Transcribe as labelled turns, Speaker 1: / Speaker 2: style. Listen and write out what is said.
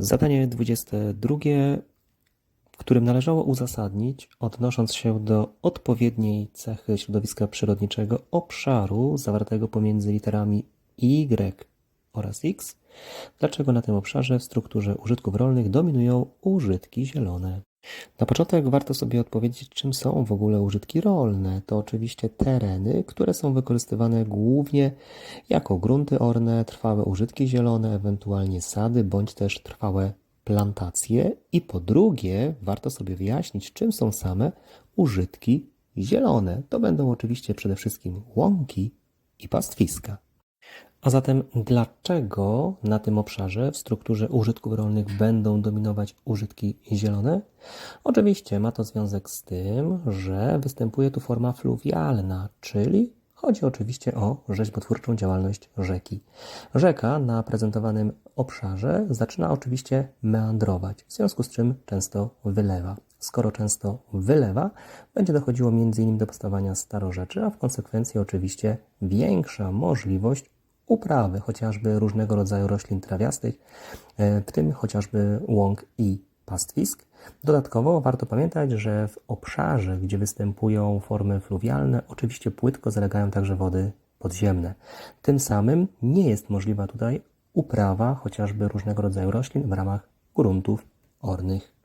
Speaker 1: Zadanie 22, w którym należało uzasadnić, odnosząc się do odpowiedniej cechy środowiska przyrodniczego obszaru zawartego pomiędzy literami Y oraz X, dlaczego na tym obszarze w strukturze użytków rolnych dominują użytki zielone. Na początek warto sobie odpowiedzieć, czym są w ogóle użytki rolne. To oczywiście tereny, które są wykorzystywane głównie jako grunty orne, trwałe użytki zielone, ewentualnie sady, bądź też trwałe plantacje. I po drugie, warto sobie wyjaśnić, czym są same użytki zielone. To będą oczywiście przede wszystkim łąki i pastwiska. A zatem dlaczego na tym obszarze w strukturze użytków rolnych będą dominować użytki zielone? Oczywiście ma to związek z tym, że występuje tu forma fluwialna, czyli chodzi oczywiście o rzeźbotwórczą działalność rzeki. Rzeka na prezentowanym obszarze zaczyna oczywiście meandrować, w związku z czym często wylewa. Skoro często wylewa, będzie dochodziło m.in. do powstawania starorzeczy, a w konsekwencji oczywiście większa możliwość uprawy chociażby różnego rodzaju roślin trawiastych, e, w tym chociażby łąk i pastwisk. Dodatkowo warto pamiętać, że w obszarze, gdzie występują formy fluwialne, oczywiście płytko zalegają także wody podziemne. Tym samym nie jest możliwa tutaj uprawa chociażby różnego rodzaju roślin w ramach gruntów ornych.